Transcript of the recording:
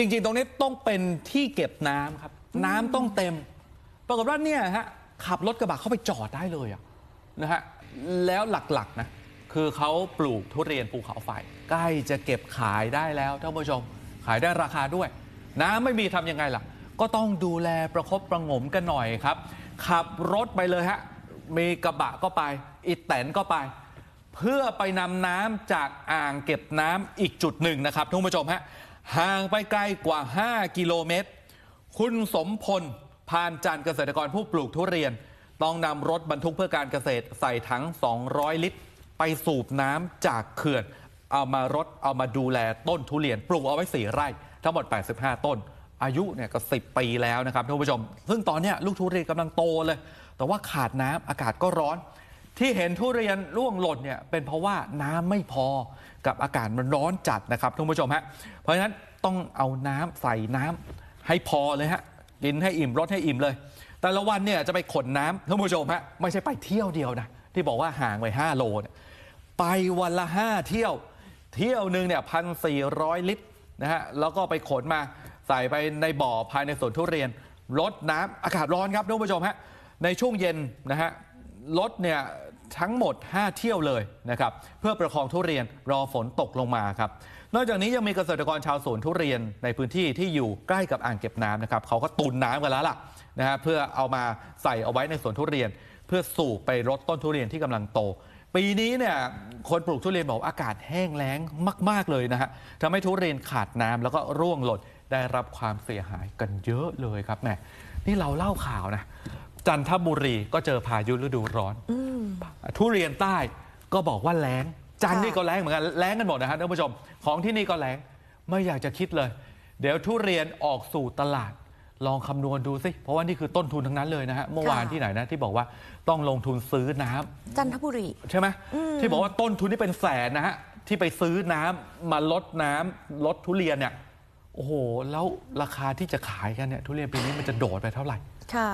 จริง ๆ ตรงนี้ต้องเป็นที่เก็บน้ำครับ น้ำต้องเต็ม ปรากฏว่าเนี่ยฮะขับรถกระบะเข้าไปจอดได้เลยอะนะฮะแล้วหลักๆนะคือเขาปลูกทุเรียนภูเขาไฟ ใกล้จะเก็บขายได้แล้วท่านผู้ชม ขายได้ราคาด้วย น้ำไม่มีทำยังไงล่ะ ก็ต้องดูแลประคบประหงมกันหน่อยครับ ขับรถไปเลยฮะ มีกระบะก็ไป อีแตนก็ไป เพื่อไปนำน้ำจากอ่างเก็บน้ำอีกจุดหนึ่งนะครับท่านผู้ชมฮะ ห่างไปไกลกว่า 5 กิโลเมตร คุณสมพล พานจันทร์เกษตรกรผู้ปลูกทุเรียน ต้องนำรถบรรทุกเพื่อการเกษตรใส่ถัง 200 ลิตร ไปสูบน้ำจากเขื่อน เอามารดเอามาดูแลต้นทุเรียน ปลูกเอาไว้ 4 ไร่ ทั้งหมด 85 ต้น อายุเนี่ยก็ 10 ปีแล้วนะครับท่านผู้ชม ซึ่งตอนนี้ลูกทุเรียนกำลังโตเลย แต่ว่าขาดน้ำอากาศก็ร้อน ที่เห็นทุเรียนร่วงหล่นเนี่ยเป็นเพราะว่าน้ำไม่พอกับอากาศมันร้อนจัดนะครับท่านผู้ชมฮะเพราะฉะนั้นต้องเอาน้ำใส่น้ำให้พอเลยฮะกินให้อิ่มรดให้อิ่มเลย แต่ละวันเนี่ยจะไปขนน้ำท่านผู้ชมฮะไม่ใช่ไปเที่ยวเดียวนะที่บอกว่าห่างไป5โลเนี่ยไปวันละ 5 เที่ยว เที่ยวหนึ่งเนี่ยพันสี่ร้อยลิตรนะฮะแล้วก็ไปขนมาใส่ไปในบ่อภายในสวนทุเรียนลดน้ำอากาศร้อนครับท่านผู้ชมฮะในช่วงเย็นนะฮะรถเนี่ย ทั้งหมด 5 เที่ยวเลยนะครับเพื่อประคองทุเรียนรอฝนตกลงมาครับนอกจากนี้ยังมีเกษตรกรชาวสวนทุเรียนในพื้นที่ที่อยู่ใกล้กับอ่างเก็บน้ำนะครับเขาก็ตุนน้ำกันแล้วล่ะนะฮะเพื่อเอามาใส่เอาไว้ในสวนทุเรียน เพื่อสูบไปรดต้นทุเรียนที่กำลังโต ปีนี้เนี่ยคนปลูกทุเรียนบอกอากาศแห้งแล้งมาก ๆเลยนะฮะทำให้ทุเรียนขาดน้ำแล้วก็ร่วงหล่นได้รับความเสียหายกันเยอะเลยครับแหมนี่เราเล่าข่าวนะจันทบุรีก็เจอพายุฤดูร้อน ทุเรียนใต้ก็บอกว่าแล้งจันทร์นี่ก็แล้งเหมือนกันแล้งกันหมดนะฮะท่านผู้ชม ของที่นี่ก็แล้งไม่อยากจะคิดเลย เดี๋ยวทุเรียนออกสู่ตลาด ลองคำนวณดูสิเพราะว่านี่คือต้นทุนทั้งนั้นเลยนะฮะเมื่อวานที่ไหนนะที่บอกว่าต้องลงทุนซื้อน้ำจันทบุรี ใช่ไหมที่บอกว่าต้นทุนนี่เป็นแสนนะฮะที่ไปซื้อน้ำมาลดน้ำลดทุเรียนเนี่ยโอ้โหแล้วราคาที่จะขายกันเนี่ยทุเรียนปีนี้มันจะโดดไปเท่าไหร่ ค่ะ